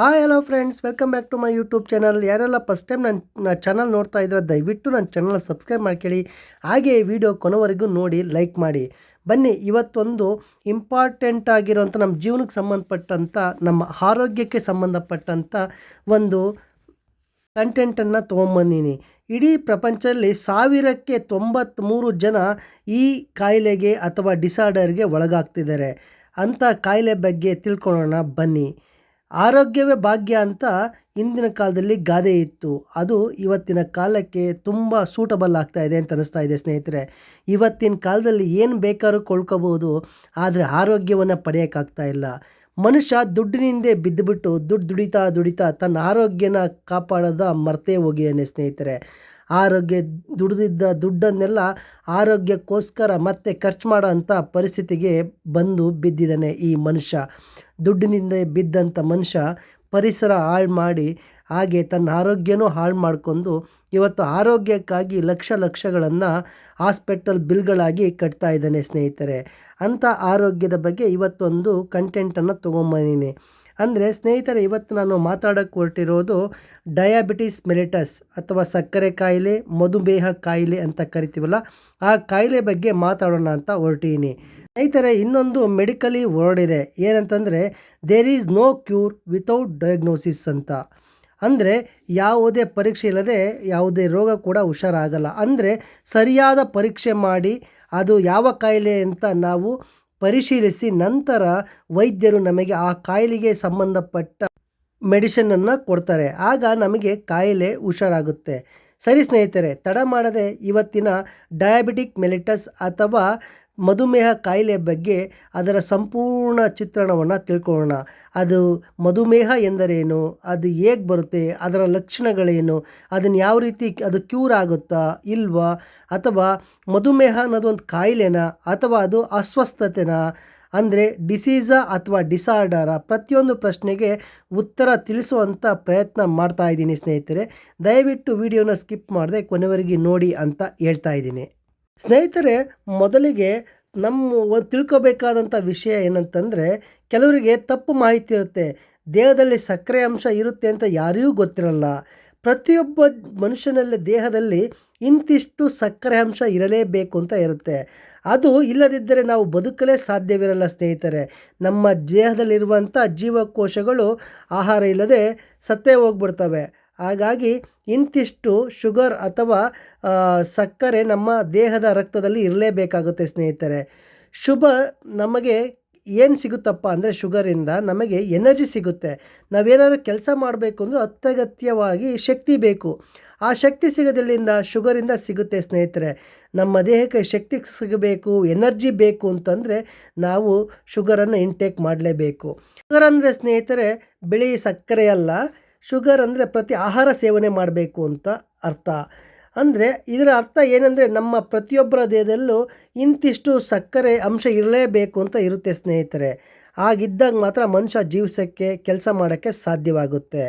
Hi hello friends welcome back to my YouTube channel ಯಾರೆಲ್ಲ first time ನನ್ನ channel ನೋಡ್ತಾ ಇದ್ರೆ ದಯವಿಟ್ಟು ನನ್ನ ಚಾನಲ್ ಸಬ್ಸ್ಕ್ರೈಬ್ ಮಾಡ್ಕೊಳ್ಳಿ. ಹಾಗೆ ಈ ವಿಡಿಯೋ ಕೊನೆವರೆಗೂ ನೋಡಿ ಲೈಕ್ ಮಾಡಿ. ಬನ್ನಿ, ಇವತ್ತೊಂದು ಇಂಪಾರ್ಟೆಂಟ್ ಆಗಿರುವಂಥ ನಮ್ಮ ಜೀವನಕ್ಕೆ ಸಂಬಂಧಪಟ್ಟಂಥ ನಮ್ಮ ಆರೋಗ್ಯಕ್ಕೆ ಸಂಬಂಧಪಟ್ಟಂಥ ಒಂದು ಕಂಟೆಂಟನ್ನು ತೊಗೊಂಬಂದೀನಿ. ಇಡೀ ಪ್ರಪಂಚದಲ್ಲಿ ಸಾವಿರಕ್ಕೆ ತೊಂಬತ್ತ್ಮೂರು ಜನ ಈ ಕಾಯಿಲೆಗೆ ಅಥವಾ ಡಿಸಾರ್ಡರ್ಗೆ ಒಳಗಾಗ್ತಿದ್ದಾರೆ. ಅಂಥ ಕಾಯಿಲೆ ಬಗ್ಗೆ ತಿಳ್ಕೊಳ್ಳೋಣ. ಬನ್ನಿ. ಆರೋಗ್ಯವೇ ಭಾಗ್ಯ ಅಂತ ಹಿಂದಿನ ಕಾಲದಲ್ಲಿ ಗಾದೆ ಇತ್ತು. ಅದು ಇವತ್ತಿನ ಕಾಲಕ್ಕೆ ತುಂಬ ಸೂಟಬಲ್ ಆಗ್ತಾ ಇದೆ ಅಂತ ಅನ್ನಿಸ್ತಾ ಇದೆ ಸ್ನೇಹಿತರೆ. ಇವತ್ತಿನ ಕಾಲದಲ್ಲಿ ಏನು ಬೇಕಾದ್ರೂ ಕೊಳ್ಕೋಬೋದು ಆದರೆ ಆರೋಗ್ಯವನ್ನು ಪಡೆಯೋಕ್ಕಾಗ್ತಾ ಇಲ್ಲ. ಮನುಷ್ಯ ದುಡ್ಡಿನಿಂದೇ ಬಿದ್ದುಬಿಟ್ಟು ದುಡ್ಡು ದುಡಿತಾ ದುಡಿತಾ ತನ್ನ ಆರೋಗ್ಯನ ಕಾಪಾಡೋದ ಮರ್ತೇ ಹೋಗಿದ್ದಾನೆ ಸ್ನೇಹಿತರೆ. ಆರೋಗ್ಯ ದುಡಿದಿದ್ದ ದುಡ್ಡನ್ನೆಲ್ಲ ಆರೋಗ್ಯಕ್ಕೋಸ್ಕರ ಮತ್ತೆ ಖರ್ಚು ಮಾಡೋ ಅಂಥ ಪರಿಸ್ಥಿತಿಗೆ ಬಂದು ಬಿದ್ದಿದ್ದಾನೆ ಈ ಮನುಷ್ಯ. ದುಡ್ಡಿನಿಂದ ಬಿದ್ದಂಥ ಮನುಷ್ಯ ಪರಿಸರ ಹಾಳು ಮಾಡಿ, ಹಾಗೆ ತನ್ನ ಆರೋಗ್ಯನೂ ಹಾಳು ಮಾಡಿಕೊಂಡು ಇವತ್ತು ಆರೋಗ್ಯಕ್ಕಾಗಿ ಲಕ್ಷ ಲಕ್ಷಗಳನ್ನು ಹಾಸ್ಪಿಟಲ್ ಬಿಲ್ಗಳಾಗಿ ಕಟ್ತಾ ಇದ್ದಾನೆ ಸ್ನೇಹಿತರೆ. ಅಂಥ ಆರೋಗ್ಯದ ಬಗ್ಗೆ ಇವತ್ತೊಂದು ಕಂಟೆಂಟನ್ನು ತೊಗೊಂಬಂದೀನಿ ಅಂದರೆ ಸ್ನೇಹಿತರೆ, ಇವತ್ತು ನಾನು ಮಾತಾಡೋಕ್ಕೆ ಹೊರಟಿರೋದು ಡಯಾಬಿಟಿಸ್ ಮೆಲಿಟಸ್ ಅಥವಾ ಸಕ್ಕರೆ ಕಾಯಿಲೆ, ಮಧುಮೇಹ ಕಾಯಿಲೆ ಅಂತ ಕರಿತೀವಲ್ಲ, ಆ ಕಾಯಿಲೆ ಬಗ್ಗೆ ಮಾತಾಡೋಣ ಅಂತ ಹೊರಟೀನಿ. ಸ್ನೇಹಿತರೆ ಇನ್ನೊಂದು ಮೆಡಿಕಲಿ ವರ್ಡ್ ಇದೆ. ಏನಂತಂದರೆ there is no cure without diagnosis ಅಂತ. ಅಂದರೆ, ಯಾವುದೇ ಪರೀಕ್ಷೆ ಇಲ್ಲದೆ ಯಾವುದೇ ರೋಗ ಕೂಡ ಹುಷಾರಾಗಲ್ಲ. ಅಂದರೆ, ಸರಿಯಾದ ಪರೀಕ್ಷೆ ಮಾಡಿ, ಅದು ಯಾವ ಕಾಯಿಲೆ ಅಂತ ನಾವು ಪರಿಶೀಲಿಸಿ ನಂತರ ವೈದ್ಯರು ನಮಗೆ ಆ ಕಾಯಿಲೆಗೆ ಸಂಬಂಧಪಟ್ಟ ಮೆಡಿಷನನ್ನು ಕೊಡ್ತಾರೆ. ಆಗ ನಮಗೆ ಕಾಯಿಲೆ ಹುಷಾರಾಗುತ್ತೆ. ಸರಿ ಸ್ನೇಹಿತರೆ, ತಡ ಮಾಡದೆ ಇವತ್ತಿನ ಡಯಾಬಿಟಿಕ್ ಮೆಲಿಟಸ್ ಅಥವಾ ಮಧುಮೇಹ ಕಾಯಿಲೆ ಬಗ್ಗೆ ಅದರ ಸಂಪೂರ್ಣ ಚಿತ್ರಣವನ್ನು ತಿಳ್ಕೊಳ್ಳೋಣ. ಅದು ಮಧುಮೇಹ ಎಂದರೇನು? ಅದು ಹೇಗೆ ಬರುತ್ತೆ? ಅದರ ಲಕ್ಷಣಗಳೇನು? ಅದನ್ನು ಯಾವ ರೀತಿ ಅದು ಕ್ಯೂರ್ ಆಗುತ್ತಾ? ಇಲ್ವಾ? ಅಥವಾ ಮಧುಮೇಹ ಅನ್ನೋದು ಒಂದು ಕಾಯಿಲೆನಾ? ಅಥವಾ ಅದು ಅಸ್ವಸ್ಥತೆನಾ? ಅಂದರೆ ಡಿಸೀಸಾ ಅಥವಾ ಡಿಸಾರ್ಡರ? ಪ್ರತಿಯೊಂದು ಪ್ರಶ್ನೆಗೆ ಉತ್ತರ ತಿಳಿಸುವಂಥ ಪ್ರಯತ್ನ ಮಾಡ್ತಾ ಇದ್ದೀನಿ ಸ್ನೇಹಿತರೆ. ದಯವಿಟ್ಟು ವಿಡಿಯೋನ ಸ್ಕಿಪ್ ಮಾಡದೆ ಕೊನೆವರೆಗೆ ನೋಡಿ ಅಂತ ಹೇಳ್ತಾ ಇದ್ದೀನಿ. ಸ್ನೇಹಿತರೆ, ಮೊದಲಿಗೆ ನಮ್ಮ ಒಂದು ತಿಳ್ಕೊಬೇಕಾದಂಥ ವಿಷಯ ಏನಂತಂದರೆ, ಕೆಲವರಿಗೆ ತಪ್ಪು ಮಾಹಿತಿ ಇರುತ್ತೆ, ದೇಹದಲ್ಲಿ ಸಕ್ಕರೆ ಅಂಶ ಇರುತ್ತೆ ಅಂತ ಯಾರಿಗೂ ಗೊತ್ತಿರಲ್ಲ. ಪ್ರತಿಯೊಬ್ಬ ಮನುಷ್ಯನಲ್ಲಿ ದೇಹದಲ್ಲಿ ಇಂತಿಷ್ಟು ಸಕ್ಕರೆ ಅಂಶ ಇರಲೇಬೇಕು ಅಂತ ಇರುತ್ತೆ. ಅದು ಇಲ್ಲದಿದ್ದರೆ ನಾವು ಬದುಕಲೇ ಸಾಧ್ಯವಿರಲ್ಲ ಸ್ನೇಹಿತರೆ. ನಮ್ಮ ದೇಹದಲ್ಲಿರುವಂಥ ಜೀವಕೋಶಗಳು ಆಹಾರ ಇಲ್ಲದೆ ಸತ್ತೇ ಹೋಗ್ಬಿಡ್ತವೆ. ಹಾಗಾಗಿ ಇಂತಿಷ್ಟು ಶುಗರ್ ಅಥವಾ ಸಕ್ಕರೆ ನಮ್ಮ ದೇಹದ ರಕ್ತದಲ್ಲಿ ಇರಲೇಬೇಕಾಗುತ್ತೆ ಸ್ನೇಹಿತರೆ. ಶುಭ ನಮಗೆ ಏನು ಸಿಗುತ್ತಪ್ಪ ಅಂದರೆ ಶುಗರಿಂದ ನಮಗೆ ಎನರ್ಜಿ ಸಿಗುತ್ತೆ. ನಾವೇನಾದರೂ ಕೆಲಸ ಮಾಡಬೇಕು ಅಂದರೆ ಅತ್ಯಗತ್ಯವಾಗಿ ಶಕ್ತಿ ಬೇಕು. ಆ ಶಕ್ತಿ ಸಿಗೋದಿಲ್ಲಿಂದ ಶುಗರಿಂದ ಸಿಗುತ್ತೆ ಸ್ನೇಹಿತರೆ. ನಮ್ಮ ದೇಹಕ್ಕೆ ಶಕ್ತಿ ಸಿಗಬೇಕು, ಎನರ್ಜಿ ಬೇಕು ಅಂತಂದರೆ ನಾವು ಶುಗರನ್ನು ಇಂಟೇಕ್ ಮಾಡಲೇಬೇಕು. ಶುಗರ್ ಅಂದರೆ ಸ್ನೇಹಿತರೆ, ಬಿಳಿ ಸಕ್ಕರೆ ಅಲ್ಲ. ಶುಗರ್ ಅಂದರೆ ಪ್ರತಿ ಆಹಾರ ಸೇವನೆ ಮಾಡಬೇಕು ಅಂತ ಅರ್ಥ. ಅಂದರೆ ಇದರ ಅರ್ಥ ಏನಂದರೆ ನಮ್ಮ ಪ್ರತಿಯೊಬ್ಬರ ದೇಹದಲ್ಲೂ ಇಂತಿಷ್ಟು ಸಕ್ಕರೆ ಅಂಶ ಇರಲೇಬೇಕು ಅಂತ ಇರುತ್ತೆ ಸ್ನೇಹಿತರೆ. ಆಗಿದ್ದಾಗ ಮಾತ್ರ ಮನುಷ್ಯ ಜೀವಿಸೋಕ್ಕೆ, ಕೆಲಸ ಮಾಡೋಕ್ಕೆ ಸಾಧ್ಯವಾಗುತ್ತೆ.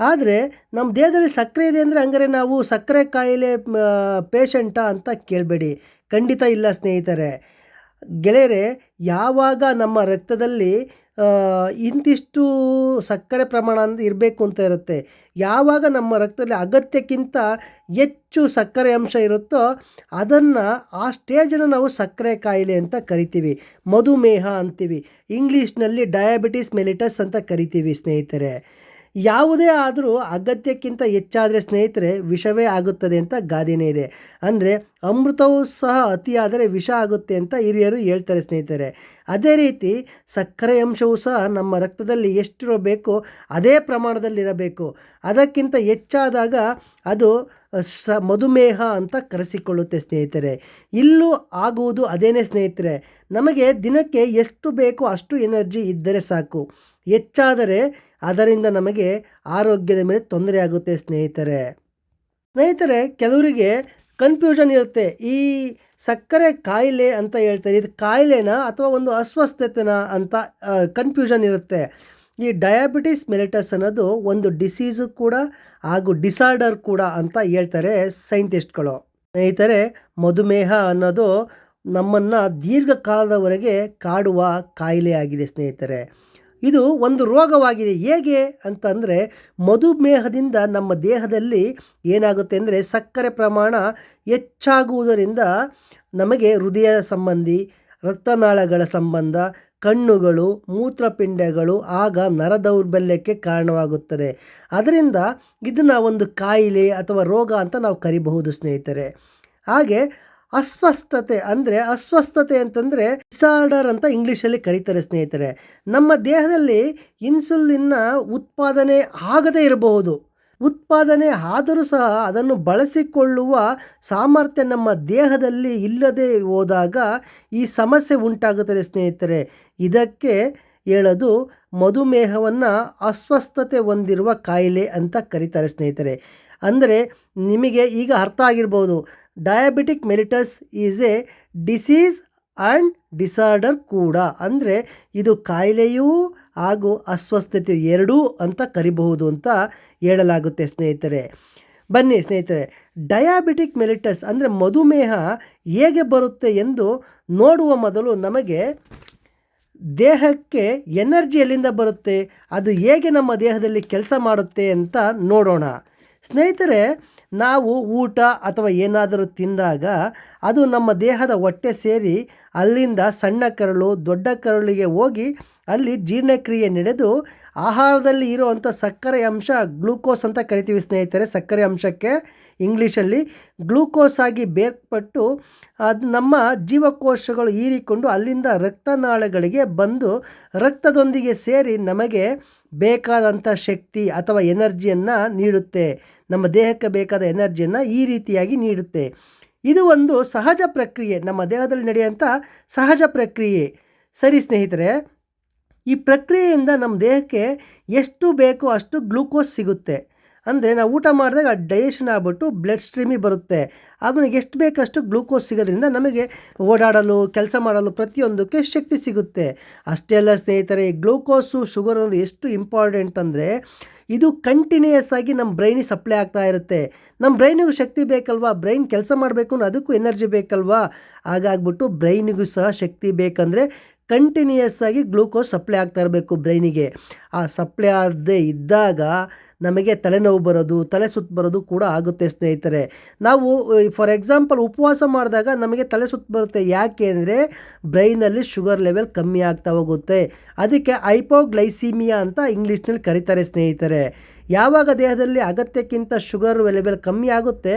ಆದರೆ ನಮ್ಮ ದೇಹದಲ್ಲಿ ಸಕ್ಕರೆ ಇದೆ ಅಂದರೆ ಹಂಗಾರೆ ನಾವು ಸಕ್ಕರೆ ಕಾಯಿಲೆ ಪೇಷಂಟಾ ಅಂತ ಕೇಳಬೇಡಿ. ಖಂಡಿತ ಇಲ್ಲ ಸ್ನೇಹಿತರೆ. ಗೆಳೆಯರೆ, ಯಾವಾಗ ನಮ್ಮ ರಕ್ತದಲ್ಲಿ ಇಂತಿಷ್ಟು ಸಕ್ಕರೆ ಪ್ರಮಾಣ ಇರಬೇಕು ಅಂತ ಇರುತ್ತೆ. ಯಾವಾಗ ನಮ್ಮ ರಕ್ತದಲ್ಲಿ ಅಗತ್ಯಕ್ಕಿಂತ ಹೆಚ್ಚು ಸಕ್ಕರೆ ಅಂಶ ಇರುತ್ತೋ ಅದನ್ನು ಆ ಸ್ಟೇಜನ್ನು ನಾವು ಸಕ್ಕರೆ ಕಾಯಿಲೆ ಅಂತ ಕರಿತೀವಿ. ಮಧುಮೇಹ ಅಂತೀವಿ. ಇಂಗ್ಲೀಷ್ನಲ್ಲಿ ಡಯಾಬಿಟಿಸ್ ಮೆಲಿಟಸ್ ಅಂತ ಕರಿತೀವಿ ಸ್ನೇಹಿತರೆ. ಯಾವುದೇ ಆದರೂ ಅಗತ್ಯಕ್ಕಿಂತ ಹೆಚ್ಚಾದರೆ ಸ್ನೇಹಿತರೆ ವಿಷವೇ ಆಗುತ್ತದೆ ಅಂತ ಗಾದೆನೇ ಇದೆ. ಅಂದರೆ ಅಮೃತವೂ ಸಹ ಅತಿಯಾದರೆ ವಿಷ ಆಗುತ್ತೆ ಅಂತ ಹಿರಿಯರು ಹೇಳ್ತಾರೆ ಸ್ನೇಹಿತರೆ. ಅದೇ ರೀತಿ ಸಕ್ಕರೆ ಅಂಶವೂ ಸಹ ನಮ್ಮ ರಕ್ತದಲ್ಲಿ ಎಷ್ಟಿರಬೇಕು ಅದೇ ಪ್ರಮಾಣದಲ್ಲಿರಬೇಕು. ಅದಕ್ಕಿಂತ ಹೆಚ್ಚಾದಾಗ ಅದು ಸ ಮಧುಮೇಹ ಅಂತ ಕರೆಸಿಕೊಳ್ಳುತ್ತೆ ಸ್ನೇಹಿತರೆ. ಇಲ್ಲೂ ಆಗುವುದು ಅದೇನೇ ಸ್ನೇಹಿತರೆ? ನಮಗೆ ದಿನಕ್ಕೆ ಎಷ್ಟು ಬೇಕೋ ಅಷ್ಟು ಎನರ್ಜಿ ಇದ್ದರೆ ಸಾಕು. ಹೆಚ್ಚಾದರೆ ಅದರಿಂದ ನಮಗೆ ಆರೋಗ್ಯದ ಮೇಲೆ ತೊಂದರೆ ಆಗುತ್ತೆ, ಸ್ನೇಹಿತರೆ. ಸ್ನೇಹಿತರೆ, ಕೆಲವರಿಗೆ ಕನ್ಫ್ಯೂಷನ್ ಇರುತ್ತೆ. ಈ ಸಕ್ಕರೆ ಕಾಯಿಲೆ ಅಂತ ಹೇಳ್ತಾರೆ. ಇದು ಕಾಯಿಲೆನಾ ಅಥವಾ ಒಂದು ಅಸ್ವಸ್ಥತೆನಾ ಅಂತ ಕನ್ಫ್ಯೂಷನ್ ಇರುತ್ತೆ. ಈ ಡಯಾಬಿಟಿಸ್ ಮೆಲಿಟಸ್ ಅನ್ನೋದು ಒಂದು ಡಿಸೀಸು ಕೂಡ ಹಾಗೂ ಡಿಸಾರ್ಡರ್ ಕೂಡ ಅಂತ ಹೇಳ್ತಾರೆ ಸೈಂಟಿಸ್ಟ್ಗಳು ಸ್ನೇಹಿತರೆ, ಮಧುಮೇಹ ಅನ್ನೋದು ನಮ್ಮನ್ನು ದೀರ್ಘಕಾಲದವರೆಗೆ ಕಾಡುವ ಕಾಯಿಲೆ ಆಗಿದೆ, ಸ್ನೇಹಿತರೆ. ಇದು ಒಂದು ರೋಗವಾಗಿದೆ. ಹೇಗೆ ಅಂತಂದರೆ ಮಧುಮೇಹದಿಂದ ನಮ್ಮ ದೇಹದಲ್ಲಿ ಏನಾಗುತ್ತೆ ಅಂದರೆ ಸಕ್ಕರೆ ಪ್ರಮಾಣ ಹೆಚ್ಚಾಗುವುದರಿಂದ ನಮಗೆ ಹೃದಯ ಸಂಬಂಧಿ, ರಕ್ತನಾಳಗಳ ಸಂಬಂಧ, ಕಣ್ಣುಗಳು, ಮೂತ್ರಪಿಂಡಗಳು, ಆಗ ನರ ದೌರ್ಬಲ್ಯಕ್ಕೆ ಕಾರಣವಾಗುತ್ತದೆ. ಅದರಿಂದ ಇದನ್ನು ಒಂದು ಕಾಯಿಲೆ ಅಥವಾ ರೋಗ ಅಂತ ನಾವು ಕರಿಬಹುದು ಸ್ನೇಹಿತರೆ. ಹಾಗೆ ಅಸ್ವಸ್ಥತೆ ಅಂದರೆ ಅಸ್ವಸ್ಥತೆ ಅಂತಂದರೆ ಡಿಸಾರ್ಡರ್ ಅಂತ ಇಂಗ್ಲೀಷಲ್ಲಿ ಕರೀತಾರೆ ಸ್ನೇಹಿತರೆ. ನಮ್ಮ ದೇಹದಲ್ಲಿ ಇನ್ಸುಲಿನ್ನ ಉತ್ಪಾದನೆ ಆಗದೇ ಇರಬಹುದು. ಉತ್ಪಾದನೆ ಆದರೂ ಸಹ ಅದನ್ನು ಬಳಸಿಕೊಳ್ಳುವ ಸಾಮರ್ಥ್ಯ ನಮ್ಮ ದೇಹದಲ್ಲಿ ಇಲ್ಲದೆ ಹೋದಾಗ ಈ ಸಮಸ್ಯೆ ಉಂಟಾಗುತ್ತದೆ ಸ್ನೇಹಿತರೆ. ಇದಕ್ಕೆ ಹೇಳೋದು ಮಧುಮೇಹವನ್ನು ಅಸ್ವಸ್ಥತೆ ಹೊಂದಿರುವ ಕಾಯಿಲೆ ಅಂತ ಕರೀತಾರೆ ಸ್ನೇಹಿತರೆ. ಅಂದರೆ ನಿಮಗೆ ಈಗ ಅರ್ಥ ಆಗಿರ್ಬೋದು. Diabetic mellitus is a disease and disorder ಕೂಡ. ಅಂದರೆ ಇದು ಕಾಯಿಲೆಯೂ ಹಾಗೂ ಅಸ್ವಸ್ಥತೆ ಎರಡೂ ಅಂತ ಕರಿಬಹುದು ಅಂತ ಹೇಳಲಾಗುತ್ತೆ ಸ್ನೇಹಿತರೆ. ಬನ್ನಿ ಸ್ನೇಹಿತರೆ ಡಯಾಬಿಟಿಕ್ ಮೆಲಿಟಸ್ ಅಂದರೆ ಮಧುಮೇಹ ಹೇಗೆ ಬರುತ್ತೆ ಎಂದು ನೋಡುವ ಮೊದಲು ನಮಗೆ ದೇಹಕ್ಕೆ ಎನರ್ಜಿ ಎಲ್ಲಿಂದ ಬರುತ್ತೆ, ಅದು ಹೇಗೆ ನಮ್ಮ ದೇಹದಲ್ಲಿ ಕೆಲಸ ಮಾಡುತ್ತೆ ಅಂತ ನೋಡೋಣ. ಸ್ನೇಹಿತರೆ ನಾವು ಊಟ ಅಥವಾ ಏನಾದರೂ ತಿಂದಾಗ ಅದು ನಮ್ಮ ದೇಹದ ಹೊಟ್ಟೆ ಸೇರಿ ಅಲ್ಲಿಂದ ಸಣ್ಣ ಕರಳು ದೊಡ್ಡ ಕರಳಿಗೆ ಹೋಗಿ ಅಲ್ಲಿ ಜೀರ್ಣಕ್ರಿಯೆ ನಡೆದು ಆಹಾರದಲ್ಲಿ ಇರುವಂಥ ಸಕ್ಕರೆ ಅಂಶ ಗ್ಲೂಕೋಸ್ ಅಂತ ಕರಿತೀವಿ ಸ್ನೇಹಿತರೆ, ಸಕ್ಕರೆ ಅಂಶಕ್ಕೆ ಇಂಗ್ಲೀಷಲ್ಲಿ. ಗ್ಲೂಕೋಸ್ ಆಗಿ ಬೇರ್ಪಟ್ಟು ಅದು ನಮ್ಮ ಜೀವಕೋಶಗಳು ಹೀರಿಕೊಂಡು ಅಲ್ಲಿಂದ ರಕ್ತನಾಳಗಳಿಗೆ ಬಂದು ರಕ್ತದೊಂದಿಗೆ ಸೇರಿ ನಮಗೆ ಬೇಕಾದಂಥ ಶಕ್ತಿ ಅಥವಾ ಎನರ್ಜಿಯನ್ನು ನೀಡುತ್ತೆ. ನಮ್ಮ ದೇಹಕ್ಕೆ ಬೇಕಾದ ಎನರ್ಜಿಯನ್ನು ಈ ರೀತಿಯಾಗಿ ನೀಡುತ್ತೆ. ಇದು ಒಂದು ಸಹಜ ಪ್ರಕ್ರಿಯೆ. ನಮ್ಮ ದೇಹದಲ್ಲಿ ನಡೆಯುವಂಥ ಸಹಜ ಪ್ರಕ್ರಿಯೆ. ಸರಿ ಸ್ನೇಹಿತರೆ ಈ ಪ್ರಕ್ರಿಯೆಯಿಂದ ನಮ್ಮ ದೇಹಕ್ಕೆ ಎಷ್ಟು ಬೇಕೋ ಅಷ್ಟು ಗ್ಲೂಕೋಸ್ ಸಿಗುತ್ತೆ. ಅಂದರೆ ನಾವು ಊಟ ಮಾಡಿದಾಗ ಡೈಜೆಷನ್ ಆಗ್ಬಿಟ್ಟು ಬ್ಲಡ್ ಸ್ಟ್ರೀಮಿಗೆ ಬರುತ್ತೆ. ಆಮೇಲೆ ಎಷ್ಟು ಬೇಕಷ್ಟು ಗ್ಲೂಕೋಸ್ ಸಿಗೋದ್ರಿಂದ ನಮಗೆ ಓಡಾಡಲು, ಕೆಲಸ ಮಾಡಲು ಪ್ರತಿಯೊಂದಕ್ಕೆ ಶಕ್ತಿ ಸಿಗುತ್ತೆ. ಅಷ್ಟೇ ಅಲ್ಲ ಸ್ನೇಹಿತರೆ, ಗ್ಲೂಕೋಸು, ಶುಗರ್ ಅನ್ನೋದು ಎಷ್ಟು ಇಂಪಾರ್ಟೆಂಟ್ ಅಂದರೆ ಇದು ಕಂಟಿನ್ಯೂಯಸ್ ಆಗಿ ನಮ್ಮ ಬ್ರೈನಿಗೆ ಸಪ್ಲೈ ಆಗ್ತಾ ಇರುತ್ತೆ. ನಮ್ಮ ಬ್ರೈನಿಗೂ ಶಕ್ತಿ ಬೇಕಲ್ವಾ? ಬ್ರೈನ್ ಕೆಲಸ ಮಾಡಬೇಕು ಅದಕ್ಕೂ ಎನರ್ಜಿ ಬೇಕಲ್ವಾ? ಹಾಗಾಗ್ಬಿಟ್ಟು ಬ್ರೈನಿಗೂ ಸಹ ಶಕ್ತಿ ಬೇಕಂದರೆ ಕಂಟಿನ್ಯೂಯಸ್ ಆಗಿ ಗ್ಲೂಕೋಸ್ ಸಪ್ಲೈ ಆಗ್ತಾ ಇರಬೇಕು ಬ್ರೈನಿಗೆ. ಆ ಸಪ್ಲೈ ಆಗದೆ ಇದ್ದಾಗ ನಮಗೆ ತಲೆನೋವು ಬರೋದು, ತಲೆ ಸುತ್ತು ಬರೋದು ಕೂಡ ಆಗುತ್ತೆ ಸ್ನೇಹಿತರೆ. ನಾವು ಫಾರ್ ಎಕ್ಸಾಂಪಲ್ ಉಪವಾಸ ಮಾಡಿದಾಗ ನಮಗೆ ತಲೆ ಸುತ್ತು ಬರುತ್ತೆ ಯಾಕೆ ಅಂದರೆ ಬ್ರೈನಲ್ಲಿ ಶುಗರ್ ಲೆವೆಲ್ ಕಮ್ಮಿ ಆಗ್ತಾ ಹೋಗುತ್ತೆ. ಅದಕ್ಕೆ ಐಪೋಗ್ಲೈಸಿಮಿಯಾ ಅಂತ ಇಂಗ್ಲೀಷ್ನಲ್ಲಿ ಕರೀತಾರೆ ಸ್ನೇಹಿತರೆ. ಯಾವಾಗ ದೇಹದಲ್ಲಿ ಅಗತ್ಯಕ್ಕಿಂತ ಶುಗರ್ ಲೆವೆಲ್ ಕಮ್ಮಿ ಆಗುತ್ತೆ,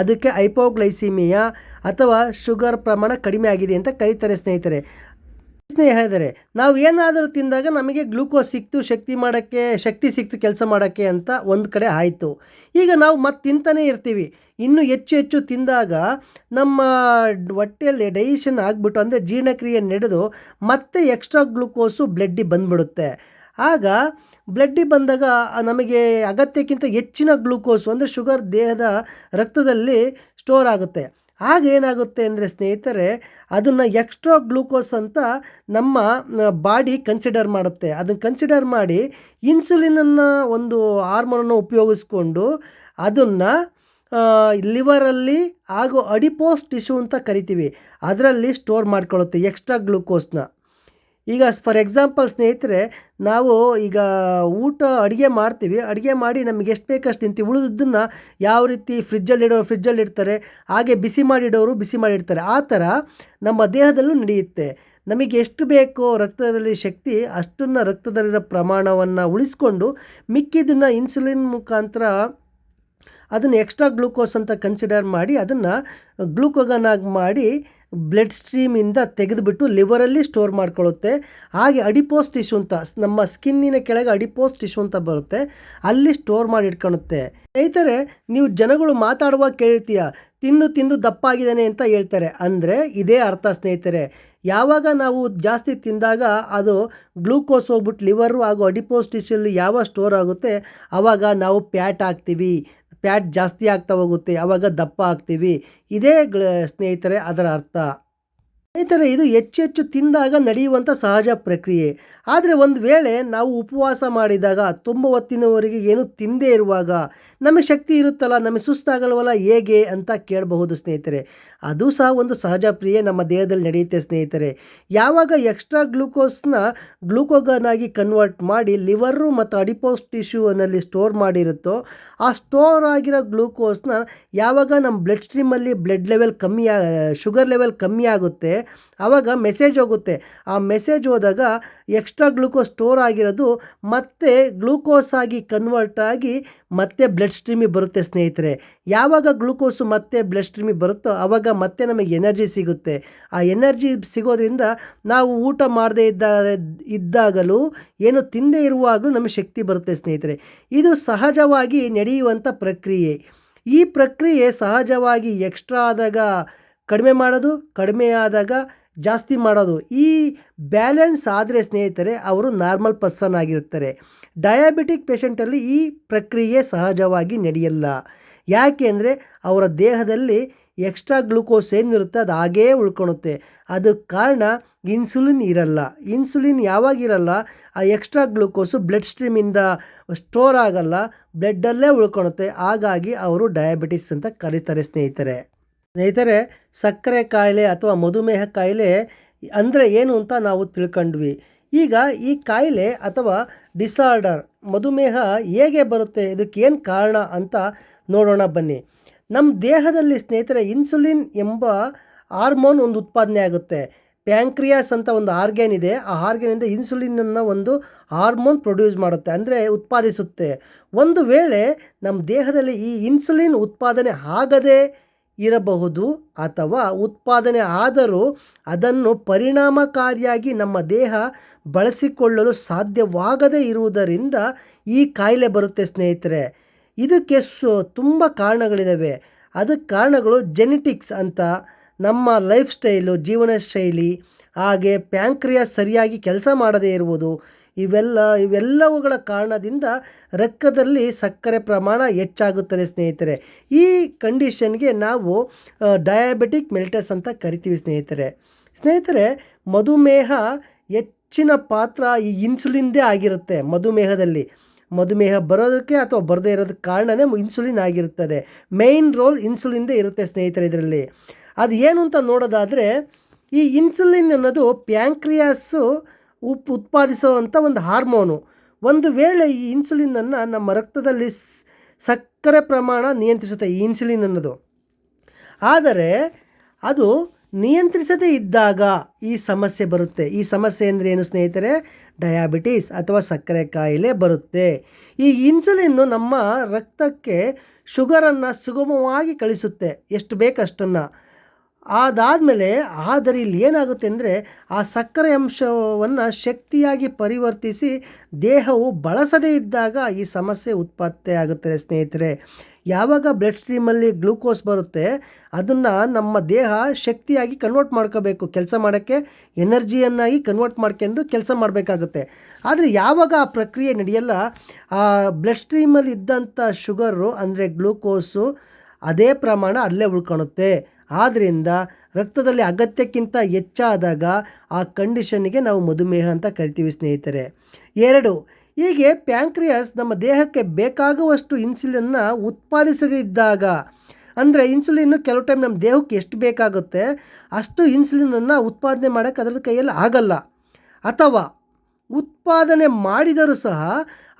ಅದಕ್ಕೆ ಐಪೋಗ್ಲೈಸಿಮಿಯಾ ಅಥವಾ ಶುಗರ್ ಪ್ರಮಾಣ ಕಡಿಮೆ ಆಗಿದೆ ಅಂತ ಕರೀತಾರೆ ಸ್ನೇಹಿತರೆ. ಸ್ನೇಹ ಇದ್ದಾರೆ ನಾವು ಏನಾದರೂ ತಿಂದಾಗ ನಮಗೆ ಗ್ಲೂಕೋಸ್ ಸಿಕ್ತು, ಶಕ್ತಿ ಮಾಡೋಕ್ಕೆ, ಶಕ್ತಿ ಸಿಕ್ತು ಕೆಲಸ ಮಾಡೋಕ್ಕೆ ಅಂತ ಒಂದು ಕಡೆ ಆಯಿತು. ಈಗ ನಾವು ಮತ್ತೆ ತಿಂತಾನೇ ಇರ್ತೀವಿ. ಇನ್ನೂ ಹೆಚ್ಚು ಹೆಚ್ಚು ತಿಂದಾಗ ನಮ್ಮ ಹೊಟ್ಟೆಯಲ್ಲಿ ಡೈಜೆಷನ್ ಆಗಿಬಿಟ್ಟು ಅಂದರೆ ಜೀರ್ಣಕ್ರಿಯೆ ನಡೆದು ಮತ್ತೆ ಎಕ್ಸ್ಟ್ರಾ ಗ್ಲೂಕೋಸು ಬ್ಲಡ್ಡಿಗೆ ಬಂದುಬಿಡುತ್ತೆ. ಆಗ ಬ್ಲಡ್ಡಿಗೆ ಬಂದಾಗ ನಮಗೆ ಅಗತ್ಯಕ್ಕಿಂತ ಹೆಚ್ಚಿನ ಗ್ಲೂಕೋಸು ಅಂದರೆ ಶುಗರ್ ದೇಹದ ರಕ್ತದಲ್ಲಿ ಸ್ಟೋರ್ ಆಗುತ್ತೆ. ಆಗ ಏನಾಗುತ್ತೆ ಅಂದರೆ ಸ್ನೇಹಿತರೆ, ಅದನ್ನು ಎಕ್ಸ್ಟ್ರಾ ಗ್ಲೂಕೋಸ್ ಅಂತ ನಮ್ಮ ಬಾಡಿ ಕನ್ಸಿಡರ್ ಮಾಡುತ್ತೆ. ಅದನ್ನು ಕನ್ಸಿಡರ್ ಮಾಡಿ ಇನ್ಸುಲಿನನ್ನು ಒಂದು ಹಾರ್ಮೋನನ್ನು ಉಪಯೋಗಿಸ್ಕೊಂಡು ಅದನ್ನು ಲಿವರಲ್ಲಿ ಹಾಗೂ ಅಡಿಪೋಸ್ ಟಿಶ್ಯೂ ಅಂತ ಕರಿತೀವಿ. ಅದರಲ್ಲಿ ಸ್ಟೋರ್ ಮಾಡ್ಕೊಳ್ಳುತ್ತೆ ಎಕ್ಸ್ಟ್ರಾ ಗ್ಲೂಕೋಸ್ನ ಈಗ ಫಾರ್ ಎಕ್ಸಾಂಪಲ್ ಸ್ನೇಹಿತರೆ, ನಾವು ಈಗ ಊಟ ಅಡುಗೆ ಮಾಡ್ತೀವಿ. ಅಡುಗೆ ಮಾಡಿ ನಮಗೆ ಎಷ್ಟು ಬೇಕಷ್ಟು ತಿಂತೀವಿ. ಉಳಿದದ್ದನ್ನು ಯಾವ ರೀತಿ ಫ್ರಿಜ್ಜಲ್ಲಿ ಇಡೋರು ಫ್ರಿಜ್ಜಲ್ಲಿ ಇಡ್ತಾರೆ, ಹಾಗೆ ಬಿಸಿ ಮಾಡಿಡೋರು ಬಿಸಿ ಮಾಡಿಡ್ತಾರೆ ಆ ಥರ ನಮ್ಮ ದೇಹದಲ್ಲೂ ನಡೆಯುತ್ತೆ. ನಮಗೆ ಎಷ್ಟು ಬೇಕೋ ರಕ್ತದಲ್ಲಿ ಶಕ್ತಿ, ಅಷ್ಟನ್ನು ರಕ್ತದಲ್ಲಿರೋ ಪ್ರಮಾಣವನ್ನು ಉಳಿಸ್ಕೊಂಡು ಮಿಕ್ಕಿದ್ದನ್ನು ಇನ್ಸುಲಿನ್ ಮುಖಾಂತರ ಅದನ್ನು ಎಕ್ಸ್ಟ್ರಾ ಗ್ಲೂಕೋಸ್ ಅಂತ ಕನ್ಸಿಡರ್ ಮಾಡಿ ಅದನ್ನು ಗ್ಲೂಕೋಗನಾಗಿ ಮಾಡಿ ಬ್ಲಡ್ ಸ್ಟ್ರೀಮಿಂದ ತೆಗೆದುಬಿಟ್ಟು ಲಿವರಲ್ಲಿ ಸ್ಟೋರ್ ಮಾಡ್ಕೊಳ್ಳುತ್ತೆ. ಹಾಗೆ ಅಡಿಪೋಸ್ ಟಿಶ್ಯೂ ಅಂತ ನಮ್ಮ ಸ್ಕಿನ್ನಿನ ಕೆಳಗೆ ಅಡಿಪೋಸ್ ಟಿಶ್ಯೂ ಅಂತ ಬರುತ್ತೆ. ಅಲ್ಲಿ ಸ್ಟೋರ್ ಮಾಡಿ ಇಟ್ಕೊಳುತ್ತೆ ಸ್ನೇಹಿತರೆ, ನೀವು ಜನಗಳು ಮಾತಾಡುವಾಗ ಕೇಳ್ತೀಯ ತಿಂದು ತಿಂದು ದಪ್ಪಾಗಿದ್ದಾನೆ ಅಂತ ಹೇಳ್ತಾರೆ. ಅಂದರೆ ಇದೇ ಅರ್ಥ ಸ್ನೇಹಿತರೆ, ಯಾವಾಗ ನಾವು ಜಾಸ್ತಿ ತಿಂದಾಗ ಅದು ಗ್ಲೂಕೋಸ್ ಹೋಗ್ಬಿಟ್ಟು ಲಿವರು ಹಾಗೂ ಅಡಿಪೋಸ್ ಯಾವಾಗ ಸ್ಟೋರ್ ಆಗುತ್ತೆ ಆವಾಗ ನಾವು ಪ್ಯಾಟ್ ಹಾಕ್ತೀವಿ. ಪ್ಯಾಟ್ ಜಾಸ್ತಿ ಆಗ್ತಾ ಹೋಗುತ್ತೆ ಆವಾಗ ದಪ್ಪ ಆಗ್ತೀವಿ. ಇದೇ ಸ್ನೇಹಿತರೆ ಅದರ ಅರ್ಥ. ಸ್ನೇಹಿತರೆ, ಇದು ಹೆಚ್ಚು ಹೆಚ್ಚು ತಿಂದಾಗ ನಡೆಯುವಂಥ ಸಹಜ ಪ್ರಕ್ರಿಯೆ. ಆದರೆ ಒಂದು ವೇಳೆ ನಾವು ಉಪವಾಸ ಮಾಡಿದಾಗ ತುಂಬ ಹೊತ್ತಿನವರೆಗೆ ಏನು ತಿಂದೇ ಇರುವಾಗ ನಮಗೆ ಶಕ್ತಿ ಇರುತ್ತಲ್ಲ, ನಮಗೆ ಸುಸ್ತಾಗಲ್ವಲ್ಲ, ಹೇಗೆ ಅಂತ ಕೇಳಬಹುದು ಸ್ನೇಹಿತರೆ. ಅದು ಸಹ ಒಂದು ಸಹಜ ಪ್ರಿಯೆ ನಮ್ಮ ದೇಹದಲ್ಲಿ ನಡೆಯುತ್ತೆ ಸ್ನೇಹಿತರೆ. ಯಾವಾಗ ಎಕ್ಸ್ಟ್ರಾ ಗ್ಲೂಕೋಸ್ನ ಗ್ಲೂಕೋಗನ್ ಆಗಿ ಕನ್ವರ್ಟ್ ಮಾಡಿ ಲಿವರು ಮತ್ತು ಅಡಿಪೋಸ್ ಟಿಶ್ಯೂನಲ್ಲಿ ಸ್ಟೋರ್ ಮಾಡಿರುತ್ತೋ, ಆ ಸ್ಟೋರ್ ಆಗಿರೋ ಗ್ಲೂಕೋಸ್ನ ಯಾವಾಗ ನಮ್ಮ ಬ್ಲಡ್ ಸ್ಟ್ರೀಮಲ್ಲಿ ಬ್ಲಡ್ ಲೆವೆಲ್ ಕಮ್ಮಿ, ಶುಗರ್ ಲೆವೆಲ್ ಕಮ್ಮಿ ಆಗುತ್ತೆ ಆವಾಗ ಮೆಸೇಜ್ ಹೋಗುತ್ತೆ. ಆ ಮೆಸೇಜ್ ಹೋದಾಗ ಎಕ್ಸ್ಟ್ರಾ ಗ್ಲೂಕೋಸ್ ಸ್ಟೋರ್ ಆಗಿರೋದು ಮತ್ತೆ ಗ್ಲೂಕೋಸ್ ಆಗಿ ಕನ್ವರ್ಟ್ ಆಗಿ ಮತ್ತೆ ಬ್ಲಡ್ ಸ್ಟ್ರೀಮಿಗೆ ಬರುತ್ತೆ ಸ್ನೇಹಿತರೆ. ಯಾವಾಗ ಗ್ಲೂಕೋಸು ಮತ್ತೆ ಬ್ಲಡ್ ಸ್ಟ್ರೀಮಿಗೆ ಬರುತ್ತೋ ಆವಾಗ ಮತ್ತೆ ನಮಗೆ ಎನರ್ಜಿ ಸಿಗುತ್ತೆ. ಆ ಎನರ್ಜಿ ಸಿಗೋದ್ರಿಂದ ನಾವು ಊಟ ಮಾಡದೇ ಇದ್ದ ಇದ್ದಾಗಲೂ ಏನು ತಿಂದೇ ಇರುವಾಗಲೂ ನಮಗೆ ಶಕ್ತಿ ಬರುತ್ತೆ ಸ್ನೇಹಿತರೆ. ಇದು ಸಹಜವಾಗಿ ನಡೆಯುವಂಥ ಪ್ರಕ್ರಿಯೆ. ಈ ಪ್ರಕ್ರಿಯೆ ಸಹಜವಾಗಿ ಎಕ್ಸ್ಟ್ರಾ ಆದಾಗ ಕಡಿಮೆ ಮಾಡೋದು, ಕಡಿಮೆ ಆದಾಗ ಜಾಸ್ತಿ ಮಾಡೋದು. ಈ ಬ್ಯಾಲೆನ್ಸ್ ಆದರೆ ಸ್ನೇಹಿತರೆ, ಅವರು ನಾರ್ಮಲ್ ಪರ್ಸನ್ ಆಗಿರುತ್ತಾರೆ ಡಯಾಬಿಟಿಕ್ ಪೇಷಂಟಲ್ಲಿ ಈ ಪ್ರಕ್ರಿಯೆ ಸಹಜವಾಗಿ ನಡೆಯಲ್ಲ. ಯಾಕೆ ಅಂದರೆ, ಅವರ ದೇಹದಲ್ಲಿ ಎಕ್ಸ್ಟ್ರಾ ಗ್ಲುಕೋಸ್ ಏನಿರುತ್ತೆ, ಅದು ಹಾಗೇ ಉಳ್ಕೊಳುತ್ತೆ. ಅದಕ್ಕೆ ಕಾರಣ ಇನ್ಸುಲಿನ್ ಇರಲ್ಲ. ಇನ್ಸುಲಿನ್ ಯಾವಾಗ ಇರಲ್ಲ, ಆ ಎಕ್ಸ್ಟ್ರಾ ಗ್ಲುಕೋಸು ಬ್ಲಡ್ ಸ್ಟ್ರೀಮಿಂದ ಸ್ಟೋರ್ ಆಗಲ್ಲ ಬ್ಲಡ್ಡಲ್ಲೇ ಉಳ್ಕೊಳುತ್ತೆ. ಹಾಗಾಗಿ ಅವರು ಡಯಾಬಿಟಿಸ್ ಅಂತ ಕರೀತಾರೆ ಸ್ನೇಹಿತರೆ. ಸ್ನೇಹಿತರೆ, ಸಕ್ಕರೆ ಕಾಯಿಲೆ ಅಥವಾ ಮಧುಮೇಹ ಕಾಯಿಲೆ ಅಂದರೆ ಏನು ಅಂತ ನಾವು ತಿಳ್ಕೊಂಡ್ವಿ. ಈಗ ಈ ಕಾಯಿಲೆ ಅಥವಾ ಡಿಸಾರ್ಡರ್ ಮಧುಮೇಹ ಹೇಗೆ ಬರುತ್ತೆ, ಇದಕ್ಕೆ ಏನು ಕಾರಣ ಅಂತ ನೋಡೋಣ ಬನ್ನಿ. ನಮ್ಮ ದೇಹದಲ್ಲಿ ಸ್ನೇಹಿತರೆ, ಇನ್ಸುಲಿನ್ ಎಂಬ ಹಾರ್ಮೋನ್ ಒಂದು ಉತ್ಪಾದನೆ ಆಗುತ್ತೆ. ಪ್ಯಾಂಕ್ರಿಯಾಸ್ ಅಂತ ಒಂದು ಆರ್ಗ್ಯಾನ್ ಇದೆ. ಆ ಆರ್ಗ್ಯಾನಿಂದ ಇನ್ಸುಲಿನನ್ನು ಒಂದು ಹಾರ್ಮೋನ್ ಪ್ರೊಡ್ಯೂಸ್ ಮಾಡುತ್ತೆ, ಅಂದರೆ ಉತ್ಪಾದಿಸುತ್ತೆ. ಒಂದು ವೇಳೆ ನಮ್ಮ ದೇಹದಲ್ಲಿ ಈ ಇನ್ಸುಲಿನ್ ಉತ್ಪಾದನೆ ಆಗದೇ ಇರಬಹುದು ಅಥವಾ ಉತ್ಪಾದನೆ ಆದರೂ ಅದನ್ನು ಪರಿಣಾಮಕಾರಿಯಾಗಿ ನಮ್ಮ ದೇಹ ಬಳಸಿಕೊಳ್ಳಲು ಸಾಧ್ಯವಾಗದೇ ಇರುವುದರಿಂದ ಈ ಕಾಯಿಲೆ ಬರುತ್ತೆ ಸ್ನೇಹಿತರೆ. ಇದಕ್ಕೆ ಸು, ತುಂಬ ಕಾರಣಗಳಿದ್ದಾವೆ ಅದಕ್ಕೆ ಕಾರಣಗಳು ಜೆನೆಟಿಕ್ಸ್ ಅಂತ, ನಮ್ಮ ಲೈಫ್ ಸ್ಟೈಲು ಜೀವನ ಶೈಲಿ ಹಾಗೆ ಪ್ಯಾಂಕ್ರಿಯಾಸ್ ಸರಿಯಾಗಿ ಕೆಲಸ ಮಾಡದೇ ಇರುವುದು ಇವೆಲ್ಲ, ಇವೆಲ್ಲವುಗಳ ಕಾರಣದಿಂದ ರಕ್ತದಲ್ಲಿ ಸಕ್ಕರೆ ಪ್ರಮಾಣ ಹೆಚ್ಚಾಗುತ್ತದೆ ಸ್ನೇಹಿತರೆ. ಈ ಕಂಡೀಷನ್ಗೆ ನಾವು ಡಯಾಬಿಟಿಕ್ ಮೆಲ್ಟಸ್ ಅಂತ ಕರಿತೀವಿ ಸ್ನೇಹಿತರೆ. ಸ್ನೇಹಿತರೆ, ಮಧುಮೇಹ ಹೆಚ್ಚಿನ ಪಾತ್ರ ಈ ಇನ್ಸುಲಿನ್ದೇ ಆಗಿರುತ್ತೆ ಮಧುಮೇಹದಲ್ಲಿ. ಮಧುಮೇಹ ಬರೋದಕ್ಕೆ ಅಥವಾ ಬರದೇ ಇರೋದಕ್ಕೆ ಕಾರಣವೇ ಇನ್ಸುಲಿನ್ ಆಗಿರುತ್ತದೆ. ಮೇಯ್ನ್ ರೋಲ್ ಇನ್ಸುಲಿನ್ದೇ ಇರುತ್ತೆ ಸ್ನೇಹಿತರೆ ಇದರಲ್ಲಿ. ಅದು ಏನು ಅಂತ ನೋಡೋದಾದರೆ, ಈ ಇನ್ಸುಲಿನ್ ಅನ್ನೋದು ಪ್ಯಾಂಕ್ರಿಯಾಸು ಉಪ್ ಉತ್ಪಾದಿಸುವಂಥ ಒಂದು ಹಾರ್ಮೋನು. ಒಂದು ವೇಳೆ ಈ ಇನ್ಸುಲಿನನ್ನು ನಮ್ಮ ರಕ್ತದಲ್ಲಿ ಸಕ್ಕರೆ ಪ್ರಮಾಣ ನಿಯಂತ್ರಿಸುತ್ತೆ ಈ ಇನ್ಸುಲಿನ್ ಅನ್ನೋದು. ಆದರೆ ಅದು ನಿಯಂತ್ರಿಸದೇ ಇದ್ದಾಗ ಈ ಸಮಸ್ಯೆ ಬರುತ್ತೆ. ಈ ಸಮಸ್ಯೆ ಅಂದರೆ ಏನು ಸ್ನೇಹಿತರೆ? ಡಯಾಬಿಟೀಸ್ ಅಥವಾ ಸಕ್ಕರೆ ಕಾಯಿಲೆ ಬರುತ್ತೆ. ಈ ಇನ್ಸುಲಿನ್ನು ನಮ್ಮ ರಕ್ತಕ್ಕೆ ಶುಗರನ್ನು ಸುಗಮವಾಗಿ ಕಳಿಸುತ್ತೆ. ಎಷ್ಟು ಬೇಕಷ್ಟನ್ನು ಅದಾದಮೇಲೆ ಆದರೆ ಇಲ್ಲಿ ಏನಾಗುತ್ತೆ ಅಂದರೆ ಆ ಸಕ್ಕರೆ ಅಂಶವನ್ನು ಶಕ್ತಿಯಾಗಿ ಪರಿವರ್ತಿಸಿ ದೇಹವು ಬಳಸದೇ ಇದ್ದಾಗ ಈ ಸಮಸ್ಯೆ ಉತ್ಪತ್ತಿ ಆಗುತ್ತದೆ ಸ್ನೇಹಿತರೆ. ಯಾವಾಗ ಬ್ಲಡ್ ಸ್ಟ್ರೀಮಲ್ಲಿ ಗ್ಲೂಕೋಸ್ ಬರುತ್ತೆ, ಅದನ್ನು ನಮ್ಮ ದೇಹ ಶಕ್ತಿಯಾಗಿ ಕನ್ವರ್ಟ್ ಮಾಡ್ಕೋಬೇಕು. ಕೆಲಸ ಮಾಡೋಕ್ಕೆ ಎನರ್ಜಿಯನ್ನಾಗಿ ಕನ್ವರ್ಟ್ ಮಾಡ್ಕೊಂಡು ಕೆಲಸ ಮಾಡಬೇಕಾಗುತ್ತೆ. ಆದರೆ ಯಾವಾಗ ಆ ಪ್ರಕ್ರಿಯೆ ನಡೆಯಲ್ಲ, ಆ ಬ್ಲಡ್ ಸ್ಟ್ರೀಮಲ್ಲಿ ಇದ್ದಂಥ ಶುಗರು ಅಂದರೆ ಗ್ಲೂಕೋಸು ಅದೇ ಪ್ರಮಾಣ ಅಲ್ಲೇ ಉಳ್ಕೊಳುತ್ತೆ ಆದ್ದರಿಂದ ರಕ್ತದಲ್ಲಿ ಅಗತ್ಯಕ್ಕಿಂತ ಹೆಚ್ಚಾದಾಗ ಆ ಕಂಡೀಷನ್ಗೆ ನಾವು ಮಧುಮೇಹ ಅಂತ ಕರಿತೀವಿ ಸ್ನೇಹಿತರೆ. ಎರಡು, ಹೀಗೆ ಪ್ಯಾಂಕ್ರಿಯಸ್ ನಮ್ಮ ದೇಹಕ್ಕೆ ಬೇಕಾಗುವಷ್ಟು ಇನ್ಸುಲಿನ್ನ ಉತ್ಪಾದಿಸದಿದ್ದಾಗ ಅಂದರೆ ಇನ್ಸುಲಿನ್ನು ಕೆಲವು ಟೈಮ್ ನಮ್ಮ ದೇಹಕ್ಕೆ ಎಷ್ಟು ಬೇಕಾಗುತ್ತೆ, ಅಷ್ಟು ಇನ್ಸುಲಿನನ್ನು ಉತ್ಪಾದನೆ ಮಾಡೋಕ್ಕೆ ಅದರ ಕೈಯಲ್ಲಿ ಆಗಲ್ಲ. ಅಥವಾ ಉತ್ಪಾದನೆ ಮಾಡಿದರೂ ಸಹ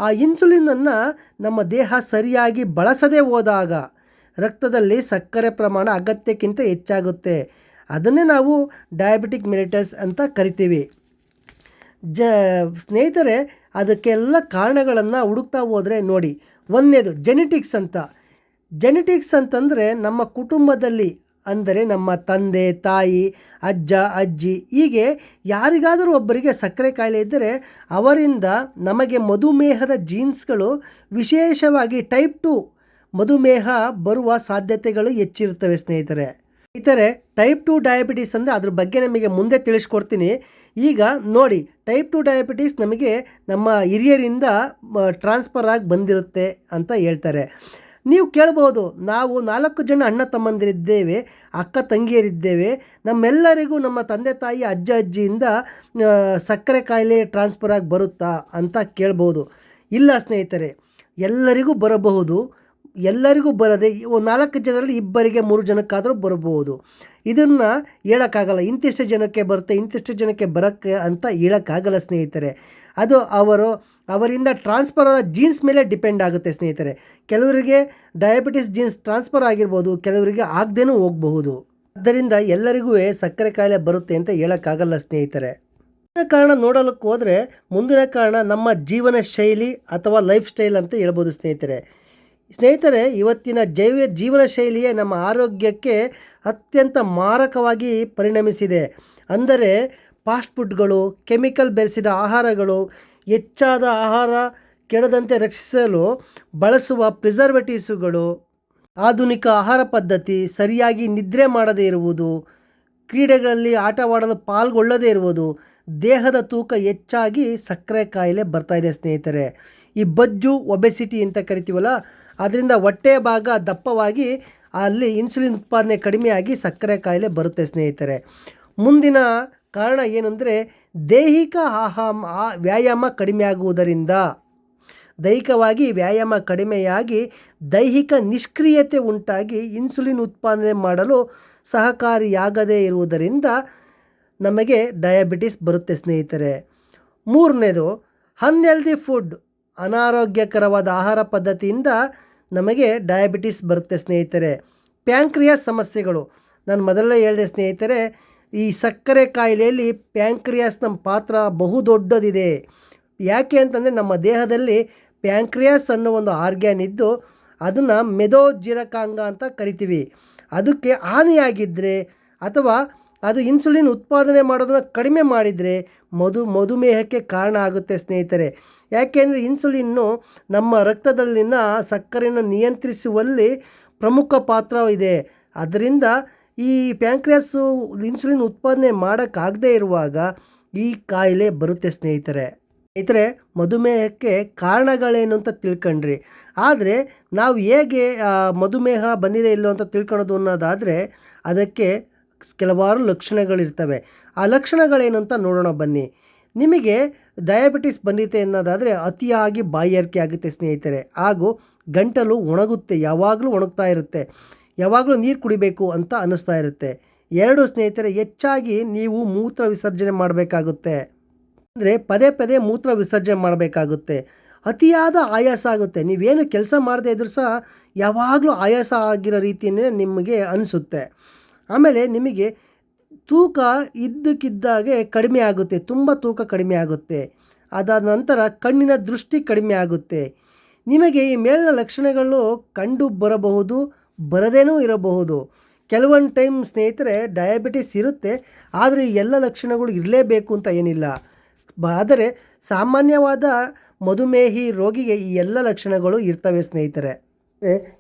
ಆ ಇನ್ಸುಲಿನನ್ನು ನಮ್ಮ ದೇಹ ಸರಿಯಾಗಿ ಬಳಸದೇ ಹೋದಾಗ ರಕ್ತದಲ್ಲಿ ಸಕ್ಕರೆ ಪ್ರಮಾಣ ಅಗತ್ಯಕ್ಕಿಂತ ಹೆಚ್ಚಾಗುತ್ತೆ. ಅದನ್ನೇ ನಾವು ಡಯಾಬಿಟಿಕ್ ಮಿಲಿಟಸ್ ಅಂತ ಕರಿತೀವಿ. ಜ, ಸ್ನೇಹಿತರೆ, ಅದಕ್ಕೆಲ್ಲ ಕಾರಣಗಳನ್ನು ಹುಡುಕ್ತಾ ಹೋದರೆ ನೋಡಿ. ಒಂದನೇದು ಜೆನೆಟಿಕ್ಸ್ ಅಂತ. ಜೆನೆಟಿಕ್ಸ್ ಅಂತಂದರೆ ನಮ್ಮ ಕುಟುಂಬದಲ್ಲಿ, ಅಂದರೆ ನಮ್ಮ ತಂದೆ, ತಾಯಿ, ಅಜ್ಜ, ಅಜ್ಜಿ, ಹೀಗೆ ಯಾರಿಗಾದರೂ ಒಬ್ಬರಿಗೆ ಸಕ್ಕರೆ ಕಾಯಿಲೆ ಇದ್ದರೆ ಅವರಿಂದ ನಮಗೆ ಮಧುಮೇಹದ ಜೀನ್ಸ್ಗಳು ವಿಶೇಷವಾಗಿ ಟೈಪ್ ಟು ಮಧುಮೇಹ ಬರುವ ಸಾಧ್ಯತೆಗಳು ಹೆಚ್ಚಿರುತ್ತವೆ, ಸ್ನೇಹಿತರೆ. ಇತರೆ ಟೈಪ್ ಟು ಡಯಾಬಿಟೀಸ್ ಅಂದರೆ ಅದ್ರ ಬಗ್ಗೆ ನಮಗೆ ಮುಂದೆ ತಿಳಿಸ್ಕೊಡ್ತೀನಿ. ಈಗ ನೋಡಿ ಟೈಪ್ ಟು ಡಯಾಬಿಟೀಸ್ ನಮಗೆ ನಮ್ಮ ಹಿರಿಯರಿಂದ ಟ್ರಾನ್ಸ್ಫರ್ ಆಗಿ ಬಂದಿರುತ್ತೆ ಅಂತ ಹೇಳ್ತಾರೆ. ನೀವು ಕೇಳ್ಬೋದು, ನಾವು ನಾಲ್ಕು ಜನ ಅಣ್ಣ ತಮ್ಮಂದಿರಿದ್ದೇವೆ, ಅಕ್ಕ ತಂಗಿಯರಿದ್ದೇವೆ. ನಮ್ಮೆಲ್ಲರಿಗೂ ನಮ್ಮ ತಂದೆ ತಾಯಿ, ಅಜ್ಜ, ಅಜ್ಜಿಯಿಂದ ಸಕ್ಕರೆ ಕಾಯಿಲೆ ಟ್ರಾನ್ಸ್ಫರ್ ಆಗಿ ಬರುತ್ತಾ ಅಂತ ಕೇಳ್ಬೋದು. ಇಲ್ಲ, ಸ್ನೇಹಿತರೆ, ಎಲ್ಲರಿಗೂ ಬರಬಹುದು. ಎಲ್ಲರಿಗೂ ಬರದೆ ನಾಲ್ಕು ಜನರಲ್ಲಿ ಇಬ್ಬರಿಗೆ ಮೂರು ಜನಕ್ಕಾದರೂ ಬರಬಹುದು. ಇದನ್ನು ಹೇಳೋಕ್ಕಾಗಲ್ಲ. ಇಂತಿಷ್ಟು ಜನಕ್ಕೆ ಬರುತ್ತೆ, ಇಂತಿಷ್ಟು ಜನಕ್ಕೆ ಬರೋಕ್ಕೆ ಅಂತ ಹೇಳೋಕ್ಕಾಗಲ್ಲ ಸ್ನೇಹಿತರೆ. ಅದು ಅವರು, ಅವರಿಂದ ಟ್ರಾನ್ಸ್ಫರ್ ಆದ ಜೀನ್ಸ್ ಮೇಲೆ ಡಿಪೆಂಡ್ ಆಗುತ್ತೆ ಸ್ನೇಹಿತರೆ. ಕೆಲವರಿಗೆ ಡಯಾಬಿಟಿಸ್ ಜೀನ್ಸ್ ಟ್ರಾನ್ಸ್ಫರ್ ಆಗಿರ್ಬೋದು, ಕೆಲವರಿಗೆ ಆಗದೇನೂ ಹೋಗಬಹುದು. ಆದ್ದರಿಂದ ಎಲ್ಲರಿಗೂ ಸಕ್ಕರೆ ಕಾಯಿಲೆ ಬರುತ್ತೆ ಅಂತ ಹೇಳೋಕ್ಕಾಗಲ್ಲ ಸ್ನೇಹಿತರೆ. ಮುಂದಿನ ಕಾರಣ ನೋಡೋಕ್ಕೆ ಹೋದರೆ, ಮುಂದಿನ ಕಾರಣ ನಮ್ಮ ಜೀವನ ಶೈಲಿ ಅಥವಾ ಲೈಫ್ ಸ್ಟೈಲ್ ಅಂತ ಹೇಳ್ಬೋದು ಸ್ನೇಹಿತರೆ. ಸ್ನೇಹಿತರೆ, ಇವತ್ತಿನ ಜೈವ ಜೀವನ ಶೈಲಿಯೇ ನಮ್ಮ ಆರೋಗ್ಯಕ್ಕೆ ಅತ್ಯಂತ ಮಾರಕವಾಗಿ ಪರಿಣಮಿಸಿದೆ. ಅಂದರೆ, ಫಾಸ್ಟ್ ಫುಡ್ಗಳು, ಕೆಮಿಕಲ್ ಬೆರೆಸಿದ ಆಹಾರಗಳು, ಹೆಚ್ಚಾದ ಆಹಾರ ಕೆಡದಂತೆ ರಕ್ಷಿಸಲು ಬಳಸುವ ಪ್ರಿಸರ್ವೇಟಿವ್ಸ್ಗಳು, ಆಧುನಿಕ ಆಹಾರ ಪದ್ಧತಿ ಸರಿಯಾಗಿ ನಿದ್ರೆ ಮಾಡದೇ ಇರುವುದು, ಕ್ರೀಡೆಗಳಲ್ಲಿ ಆಟವಾಡಲು ಪಾಲ್ಗೊಳ್ಳದೇ ಇರುವುದು, ದೇಹದ ತೂಕ ಹೆಚ್ಚಾಗಿ ಸಕ್ಕರೆ ಕಾಯಿಲೆ ಬರ್ತಾ ಇದೆ ಸ್ನೇಹಿತರೆ. ಈ ಬಜ್ಜು ಒಬೆಸಿಟಿ ಅಂತ ಕರಿತೀವಲ್ಲ ಅದರಿಂದ ಹೊಟ್ಟೆ ಭಾಗ ದಪ್ಪವಾಗಿ ಅಲ್ಲಿ ಇನ್ಸುಲಿನ್ ಉತ್ಪಾದನೆ ಕಡಿಮೆಯಾಗಿ ಸಕ್ಕರೆ ಕಾಯಿಲೆ ಬರುತ್ತೆ, ಸ್ನೇಹಿತರೆ. ಮುಂದಿನ ಕಾರಣ ಏನಂದರೆ ದೈಹಿಕ ಆಹಾಮ, ಆ- ವ್ಯಾಯಾಮ ಕಡಿಮೆ ಆಗುವುದರಿಂದ ದೈಹಿಕವಾಗಿ ವ್ಯಾಯಾಮ ಕಡಿಮೆಯಾಗಿ ದೈಹಿಕ ನಿಷ್ಕ್ರಿಯತೆ ಉಂಟಾಗಿ ಇನ್ಸುಲಿನ್ ಉತ್ಪಾದನೆ ಮಾಡಲು ಸಹಕಾರಿಯಾಗದೇ ಇರುವುದರಿಂದ ನಮಗೆ ಡಯಾಬಿಟಿಸ್ ಬರುತ್ತೆ, ಸ್ನೇಹಿತರೆ. ಮೂರನೇದು ಅನ್ಹೆಲ್ದಿ ಫುಡ್ ಅನಾರೋಗ್ಯಕರವಾದ ಆಹಾರ ಪದ್ಧತಿಯಿಂದ ನಮಗೆ ಡಯಾಬಿಟಿಸ್ ಬರುತ್ತೆ ಸ್ನೇಹಿತರೆ. ಪ್ಯಾಂಕ್ರಿಯಾಸ್ ಸಮಸ್ಯೆಗಳು. ನಾನು ಮೊದಲೇ ಹೇಳಿದೆ ಸ್ನೇಹಿತರೆ, ಈ ಸಕ್ಕರೆ ಕಾಯಿಲೆಯಲ್ಲಿ ಪ್ಯಾಂಕ್ರಿಯಾಸ್ ನಮ್ಮ ಪಾತ್ರ ಬಹುದೊಡ್ಡದಿದೆ. ಯಾಕೆ ಅಂತಂದರೆ ನಮ್ಮ ದೇಹದಲ್ಲಿ ಪ್ಯಾಂಕ್ರಿಯಾಸ್ ಅನ್ನೋ ಒಂದು ಆರ್ಗ್ಯಾನ್ ಇದ್ದು ಅದನ್ನು ಮೆದೋಜಿರಕಾಂಗ ಅಂತ ಕರಿತೀವಿ. ಅದಕ್ಕೆ ಹಾನಿಯಾಗಿದ್ದರೆ ಅಥವಾ ಅದು ಇನ್ಸುಲಿನ್ ಉತ್ಪಾದನೆ ಮಾಡೋದನ್ನು ಕಡಿಮೆ ಮಾಡಿದರೆ ಮಧು ಮಧುಮೇಹಕ್ಕೆ ಕಾರಣ ಆಗುತ್ತೆ ಸ್ನೇಹಿತರೆ. ಯಾಕೆಂದರೆ ಇನ್ಸುಲಿನ್ನು ನಮ್ಮ ರಕ್ತದಲ್ಲಿನ ಸಕ್ಕರೆಯನ್ನು ನಿಯಂತ್ರಿಸುವಲ್ಲಿ ಪ್ರಮುಖ ಪಾತ್ರ ಇದೆ ಅದರಿಂದ ಈ ಪ್ಯಾಂಕ್ರಿಯಾಸು ಇನ್ಸುಲಿನ್ ಉತ್ಪಾದನೆ ಮಾಡೋಕ್ಕಾಗದೇ ಇರುವಾಗ ಈ ಕಾಯಿಲೆ ಬರುತ್ತೆ ಸ್ನೇಹಿತರೆ. ಸ್ನೇಹಿತರೆ, ಮಧುಮೇಹಕ್ಕೆ ಕಾರಣಗಳೇನು ಅಂತ ತಿಳ್ಕೊಂಡ್ರಿ. ಆದರೆ ನಾವು ಹೇಗೆ ಮಧುಮೇಹ ಬಂದಿದೆ ಇಲ್ಲೋ ಅಂತ ತಿಳ್ಕೊಳೋದು ಅನ್ನೋದಾದರೆ ಅದಕ್ಕೆ ಕೆಲವಾರು ಲಕ್ಷಣಗಳಿರ್ತವೆ. ಆ ಲಕ್ಷಣಗಳೇನು ಅಂತ ನೋಡೋಣ ಬನ್ನಿ. ನಿಮಗೆ ಡಯಾಬಿಟಿಸ್ ಬಂದಿದೆ ಅನ್ನೋದಾದರೆ ಅತಿಯಾಗಿ ಬಾಯಾರಿಕೆ ಆಗುತ್ತೆ ಸ್ನೇಹಿತರೆ. ಹಾಗೂ ಗಂಟಲು ಒಣಗುತ್ತೆ, ಯಾವಾಗಲೂ ಒಣಗ್ತಾ ಇರುತ್ತೆ. ಯಾವಾಗಲೂ ನೀರು ಕುಡಿಬೇಕು ಅಂತ ಅನ್ನಿಸ್ತಾ ಇರುತ್ತೆ. ಎರಡು ಸ್ನೇಹಿತರೆ, ಹೆಚ್ಚಾಗಿ ನೀವು ಮೂತ್ರ ವಿಸರ್ಜನೆ ಮಾಡಬೇಕಾಗುತ್ತೆ. ಅಂದರೆ ಪದೇ ಪದೇ ಮೂತ್ರ ವಿಸರ್ಜನೆ ಮಾಡಬೇಕಾಗುತ್ತೆ. ಅತಿಯಾದ ಆಯಾಸ ಆಗುತ್ತೆ. ನೀವೇನು ಕೆಲಸ ಮಾಡದೇ ಇದ್ರೂ ಸಹ ಯಾವಾಗಲೂ ಆಯಾಸ ಆಗಿರೋ ರೀತಿಯೇ ನಿಮಗೆ ಅನಿಸುತ್ತೆ. ಆಮೇಲೆ ನಿಮಗೆ ತೂಕ ಇದ್ದಕ್ಕಿದ್ದಾಗೆ ಕಡಿಮೆ ಆಗುತ್ತೆ, ತುಂಬ ತೂಕ ಕಡಿಮೆ ಆಗುತ್ತೆ. ಅದಾದ ನಂತರ ಕಣ್ಣಿನ ದೃಷ್ಟಿ ಕಡಿಮೆ ಆಗುತ್ತೆ. ನಿಮಗೆ ಈ ಮೇಲಿನ ಲಕ್ಷಣಗಳು ಕಂಡು ಬರಬಹುದು, ಬರದೇನೂ ಇರಬಹುದು. ಕೆಲವೊಂದು ಟೈಮ್ ಸ್ನೇಹಿತರೆ, ಡಯಾಬಿಟಿಸ್ ಇರುತ್ತೆ, ಆದರೆ ಎಲ್ಲ ಲಕ್ಷಣಗಳು ಇರಲೇಬೇಕು ಅಂತ ಏನಿಲ್ಲ. ಆದರೆ ಸಾಮಾನ್ಯವಾದ ಮಧುಮೇಹಿ ರೋಗಿಗೆ ಈ ಎಲ್ಲ ಲಕ್ಷಣಗಳು ಇರ್ತವೆ ಸ್ನೇಹಿತರೆ.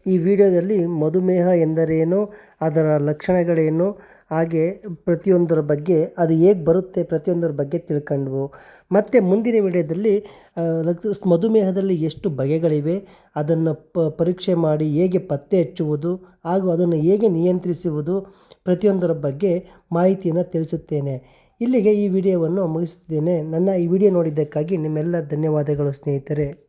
ಈ ವಿಡಿಯೋದಲ್ಲಿ ಮಧುಮೇಹ ಎಂದರೇನು, ಅದರ ಲಕ್ಷಣಗಳೇನು, ಹಾಗೆ ಪ್ರತಿಯೊಂದರ ಬಗ್ಗೆ, ಅದು ಹೇಗೆ ಬರುತ್ತೆ ಪ್ರತಿಯೊಂದರ ಬಗ್ಗೆ ತಿಳ್ಕೊಂಡ್ವು. ಮತ್ತು ಮುಂದಿನ ವಿಡಿಯೋದಲ್ಲಿ ಮಧುಮೇಹದಲ್ಲಿ ಎಷ್ಟು ಬಗೆಗಳಿವೆ, ಅದನ್ನು ಪರೀಕ್ಷೆ ಮಾಡಿ ಹೇಗೆ ಪತ್ತೆ ಹಚ್ಚುವುದು, ಹಾಗೂ ಅದನ್ನು ಹೇಗೆ ನಿಯಂತ್ರಿಸುವುದು, ಪ್ರತಿಯೊಂದರ ಬಗ್ಗೆ ಮಾಹಿತಿಯನ್ನು ತಿಳಿಸುತ್ತೇನೆ. ಇಲ್ಲಿಗೆ ಈ ವಿಡಿಯೋವನ್ನು ಮುಗಿಸುತ್ತೇನೆ. ನನ್ನ ಈ ವಿಡಿಯೋ ನೋಡಿದ್ದಕ್ಕಾಗಿ ನಿಮ್ಮೆಲ್ಲ ಧನ್ಯವಾದಗಳು ಸ್ನೇಹಿತರೆ.